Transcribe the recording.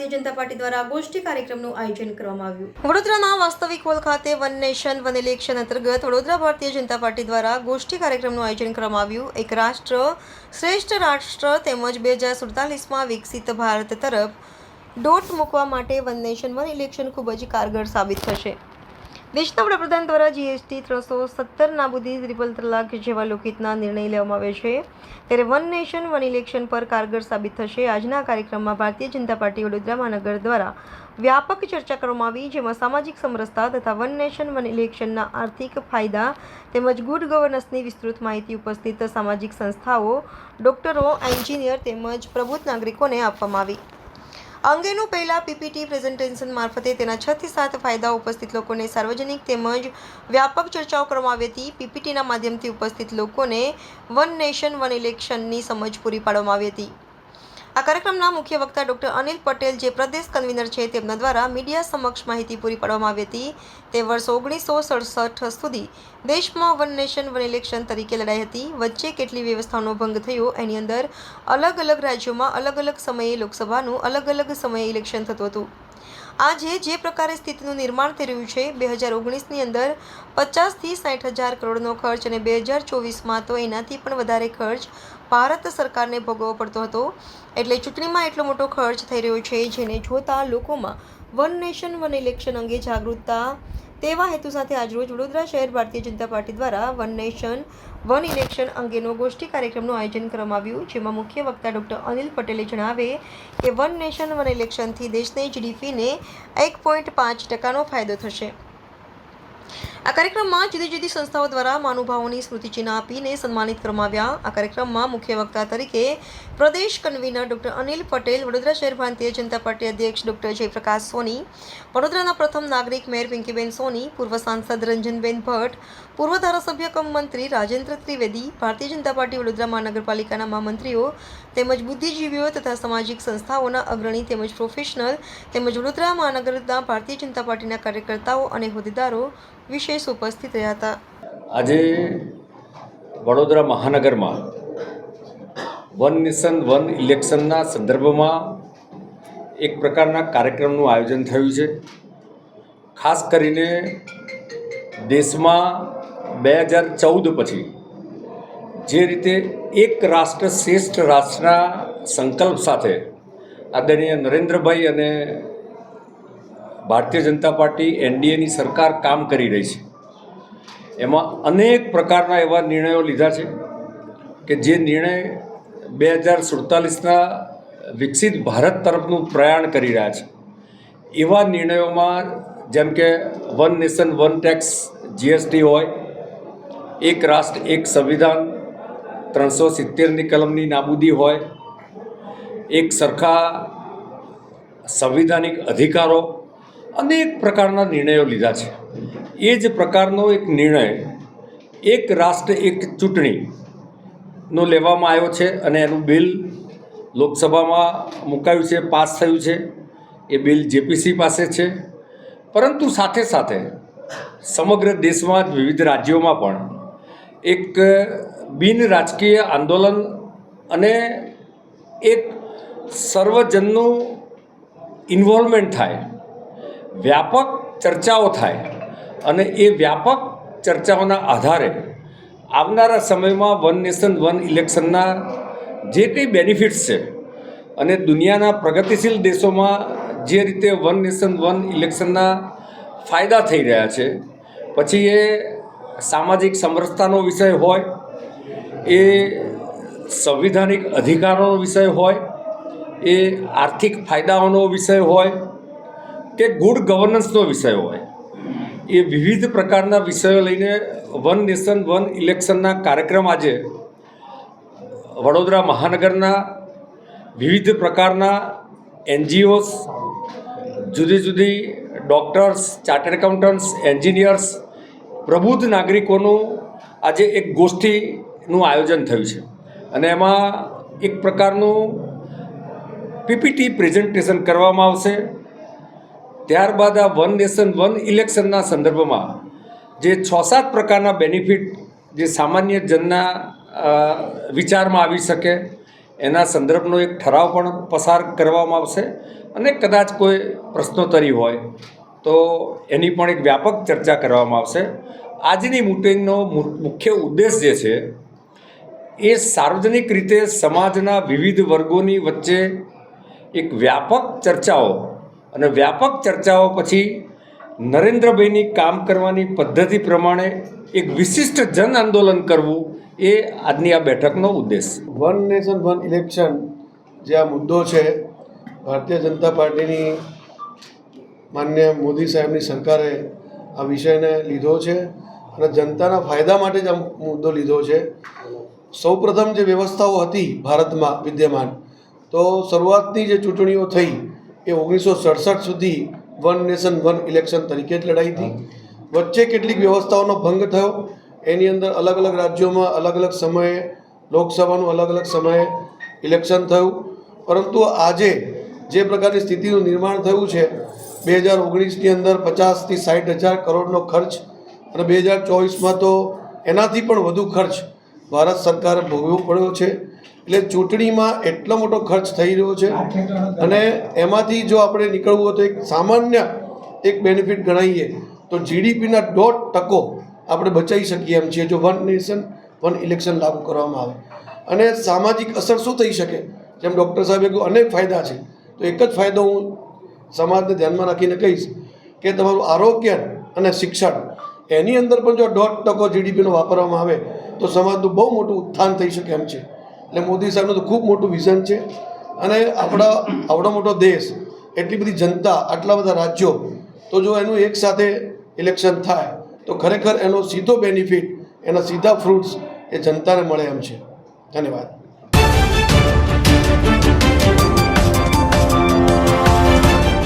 ભારતીય જનતા પાર્ટી દ્વારા ગોષ્ઠી કાર્યક્રમનું આયોજન કરવામાં આવ્યું. વડોદરાના વાસ્તવિક હોલ ખાતે વન નેશન, વન ઇલેક્શન અંતર્ગત વડોદરા ભારતીય જનતા પાર્ટી દ્વારા ગોષ્ઠી કાર્યક્રમનું આયોજન કરવામાં આવ્યું. એક રાષ્ટ્ર, શ્રેષ્ઠ રાષ્ટ્ર તેમજ બે હજાર સુડતાલીસમાં વિકસિત ભારત તરફ ડોટ મૂકવા માટે વન નેશન, વન ઇલેક્શન ખૂબ જ કારગર સાબિત થશે. દેશના વડાપ્રધાન દ્વારા જીએસટી ત્રણસો સત્તર નાબૂદી ત્રિપલ તલાક જેવા લોકહિતના નિર્ણય લેવામાં આવે છે. ત્યારે વન નેશન, વન ઇલેક્શન પર કારગર સાબિત થશે. આજના કાર્યક્રમમાં ભારતીય જનતા પાર્ટી વડોદરા મહાનગર દ્વારા વ્યાપક ચર્ચા કરવામાં આવી, જેમાં સામાજિક સમરસતા તથા વન નેશન, વન ઇલેક્શનના આર્થિક ફાયદા તેમજ ગુડ ગવર્નન્સની વિસ્તૃત માહિતી ઉપસ્થિત સામાજિક સંસ્થાઓ, ડોક્ટરો, એન્જિનિયર તેમજ પ્રબુદ્ધ નાગરિકોને આપવામાં આવી. અંગેનું પહેલા પીપીટી પ્રેઝન્ટેશન મારફતે તેના છ થી સાત ફાયદા ઉપસ્થિત લોકોને સાર્વજનિક તેમજ વ્યાપક ચર્ચાઓ કરવામાં આવી હતી. પીપીટીના માધ્યમથી ઉપસ્થિત લોકોને વન નેશન, વન ઇલેક્શનની સમજ પૂરી પાડવામાં આવી હતી. આ કાર્યક્રમના મુખ્ય વક્તા ડોક્ટર અનિલ પટેલ, જે પ્રદેશ કન્વીનર છે, તેમના દ્વારા મીડિયા સમક્ષ માહિતી પૂરી પાડવામાં આવી હતી. તે વર્ષ ઓગણીસો સડસઠ સુધી દેશમાં વન નેશન, વન ઇલેક્શન તરીકે લડાઈ હતી. વચ્ચે કેટલી વ્યવસ્થાનો ભંગ થયો, એની અંદર અલગ અલગ રાજ્યોમાં અલગ અલગ સમયે લોકસભાનું અલગ અલગ સમયે ઇલેક્શન થતું હતું. આજે જે પ્રકારે સ્થિતિનું નિર્માણ થઈ રહ્યું છે, બે હજાર ઓગણીસની અંદર પચાસથી સાઠ હજાર કરોડનો ખર્ચ અને બે હજાર ચોવીસમાં તો એનાથી પણ વધારે ખર્ચ ભારત સરકારને ભોગવવો પડતો હતો. એટલે ચૂંટણીમાં એટલો મોટો ખર્ચ થઈ રહ્યો છે, જેને જોતા લોકોમાં વન નેશન, વન ઇલેક્શન અંગે જાગૃતતા. તેવા હેતુ સાથે આજરોજ વડોદરા શહેર ભારતીય જનતા પાર્ટી દ્વારા વન નેશન, વન ઇલેક્શન અંગેનો ગોષ્ઠી કાર્યક્રમનું આયોજન કરવામાં આવ્યું, જેમાં મુખ્ય વક્તા ડૉક્ટર અનિલ પટેલે જણાવે કે વન નેશન, વન ઇલેક્શનથી દેશની જીડીપીને એક પોઈન્ટ પાંચ ટકાનો ફાયદો થશે. આ કાર્યક્રમમાં જુદી જુદી સંસ્થાઓ દ્વારા મહાનુભાવોની સ્મૃતિચિહ્ન આપીને સન્માનિત કરવામાં આવ્યા. આ કાર્યક્રમમાં મુખ્ય વક્તા તરીકે પ્રદેશ કન્વીનર ડૉક્ટર અનિલ પટેલ, વડોદરા શહેર ભારતીય જનતા પાર્ટી અધ્યક્ષ ડૉક્ટર જયપ્રકાશ સોની, વડોદરાના પ્રથમ નાગરિક મેયર પિંકીબેન સોની, પૂર્વ સાંસદ રંજનબેન ભટ્ટ પૂર્વ ધારાસભ્ય કમ મંત્રી રાજેન્દ્ર ત્રિવેદી, ભારતીય જનતા પાર્ટી વડોદરા મહાનગરપાલિકાના મહામંત્રીઓ તેમજ બુદ્ધિજીવીઓ તથા સામાજિક સંસ્થાઓના અગ્રણી તેમજ પ્રોફેશનલ તેમજ વડોદરા મહાનગરના ભારતીય જનતા પાર્ટીના કાર્યકર્તાઓ અને હોદ્દેદારો વિશેષ ઉપસ્થિત રહ્યા હતા. આજે વડોદરા મહાનગરમાં વન નેશન, વન ઇલેક્શનના સંદર્ભમાં એક પ્રકારના કાર્યક્રમનું આયોજન થયું છે. ખાસ કરીને દેશમાં બે હજાર ચૌદ પછી જે રીતે એક રાષ્ટ્ર શ્રેષ્ઠ રાષ્ટ્રના સંકલ્પ સાથે આદરણીય નરેન્દ્રભાઈ અને ભારતીય જનતા પાર્ટી એનડીએની સરકાર કામ કરી રહી છે, એમાં અનેક પ્રકારના એવા નિર્ણયો લીધા છે કે જે નિર્ણય બે હજાર સુડતાલીસના વિકસિત ભારત તરફનું પ્રયાણ કરી રહ્યા છે. એવા નિર્ણયોમાં જેમ કે one nation one tax GST હોય એક રાષ્ટ્ર, એક સંવિધાન, ત્રણસો સિત્તેરની કલમની નાબૂદી હોય, એક સરખા સંવિધાનિક અધિકારો અનેક પ્રકારના નિર્ણયો લીધા છે. એ જ પ્રકારનો એક નિર્ણય એક રાષ્ટ્ર, એક ચૂંટણીનો લેવામાં આવ્યો છે અને એનું બિલ લોકસભામાં મુકાયું છે, પાસ થયું છે. એ બિલ જેપીસી પાસે છે. પરંતુ સાથે સાથે સમગ્ર દેશમાં જ વિવિધ રાજ્યોમાં પણ એક બિન રાજકીય આંદોલન અને એક સર્વજનનું ઇન્વોલ્વમેન્ટ થાય. વ્યાપક ચર્ચાઓ થાય અને એ વ્યાપક ચર્ચાઓના આધારે આવનારા સમયમાં વન નેશન, વન ઇલેક્શનના જે કંઈ બેનિફિટ્સ છે અને દુનિયાના પ્રગતિશીલ દેશોમાં જે રીતે વન નેશન, વન ઇલેક્શનના ફાયદા થઈ રહ્યા છે, પછી એ સામાજિક સમરસતાનો વિષય હોય, એ સંવિધાનિક અધિકારોનો વિષય હોય, એ આર્થિક ફાયદાઓનો વિષય હોય કે ગુડ ગવર્નન્સનો વિષય હોય, એ વિવિધ પ્રકારના વિષયો લઈને વન નેશન, વન ઇલેક્શનના કાર્યક્રમ આજે વડોદરા મહાનગરના વિવિધ પ્રકારના એનજીઓસ, જુદી જુદી ડૉક્ટર્સ, ચાર્ટર્ડ એકાઉન્ટન્ટ્સ, એન્જિનિયર્સ પ્રબુદ્ધ નાગરિકોનું આજે એક ગોષ્ઠીનું આયોજન થયું છે. અને એમાં એક પ્રકારનું પીપીટી પ્રેઝન્ટેશન કરવામાં આવશે. ત્યારબાદ આ વન નેશન, વન ઇલેક્શનના સંદર્ભમાં જે છ સાત પ્રકારના બેનિફિટ જે સામાન્ય જનના વિચારમાં આવી શકે, એના સંદર્ભનો એક ઠરાવ પણ પસાર કરવામાં આવશે. અને કદાચ કોઈ પ્રશ્નોત્તરી હોય તો એની પણ એક વ્યાપક ચર્ચા કરવામાં આવશે. આજની મિટિંગનો મુખ્ય ઉદ્દેશ જે છે, એ સાર્વજનિક રીતે સમાજના વિવિધ વર્ગોની વચ્ચે એક વ્યાપક ચર્ચાઓ અને વ્યાપક ચર્ચાઓ પછી નરેન્દ્રભાઈની કામ કરવાની પદ્ધતિ પ્રમાણે એક વિશિષ્ટ જન આંદોલન કરવું એ આજની આ બેઠકનો ઉદ્દેશ. વન નેશન, વન ઇલેક્શન જે આ મુદ્દો છે, ભારતીય જનતા પાર્ટીની માન્ય મોદી સાહેબની સરકારે આ વિષયને લીધો છે અને જનતાના ફાયદા માટે જ આ મુદ્દો લીધો છે. સૌપ્રથમ જે વ્યવસ્થાઓ હતી ભારતમાં વિદ્યમાન, તો શરૂઆતની જે ચૂંટણીઓ થઈ એ ઓગણીસો સડસઠ સુધી વન નેશન, વન ઇલેક્શન તરીકે જ લડાઈ હતી. વચ્ચે કેટલીક વ્યવસ્થાઓનો ભંગ થયો. એની અંદર અલગ અલગ રાજ્યોમાં અલગ અલગ સમયે, લોકસભાનું અલગ અલગ સમયે ઇલેક્શન થયું. પરંતુ આજે જે પ્રકારની સ્થિતિનું નિર્માણ થયું છે બે હજાર ઓગણીસની અંદર પચાસથી સાઠ હજાર કરોડનો ખર્ચ અને બે હજાર ચોવીસમાં તો એનાથી પણ વધુ ખર્ચ ભારત સરકારે ભોગવવો પડ્યો છે. એટલે ચૂંટણીમાં એટલો મોટો ખર્ચ થઈ રહ્યો છે અને એમાંથી જો આપણે નીકળવું હોય તો એક સામાન્ય એક બેનિફિટ ગણાવીએ તો જીડીપીના દોઢ ટકો આપણે બચાવી શકીએ એમ છીએ જો વન નેશન વન ઇલેક્શન લાગુ કરવામાં આવે. અને સામાજિક અસર શું થઈ શકે? જેમ ડૉક્ટર સાહેબે કહ્યું, અનેક ફાયદા છે. તો એક જ ફાયદો હું સમાજને ધ્યાનમાં રાખીને કહીશ કે તમારું આરોગ્ય અને શિક્ષણ એની અંદર પણ જો દોઢ ટકો જીડીપીનો વાપરવામાં આવે તો સમાજનું બહુ મોટું ઉત્થાન થઈ શકે એમ છે. એટલે મોદી સાહેબનું તો ખૂબ મોટું વિઝન છે. અને આપણા આવડો મોટો દેશ, એટલી બધી જનતા, આટલા બધા રાજ્યો, તો જો એનું એક સાથે ઇલેક્શન થાય, તો ખરેખર એનો સીધો બેનિફિટ એના સીધા ફ્રૂટ્સ એ જનતાને મળે એમ છે. ધન્યવાદ.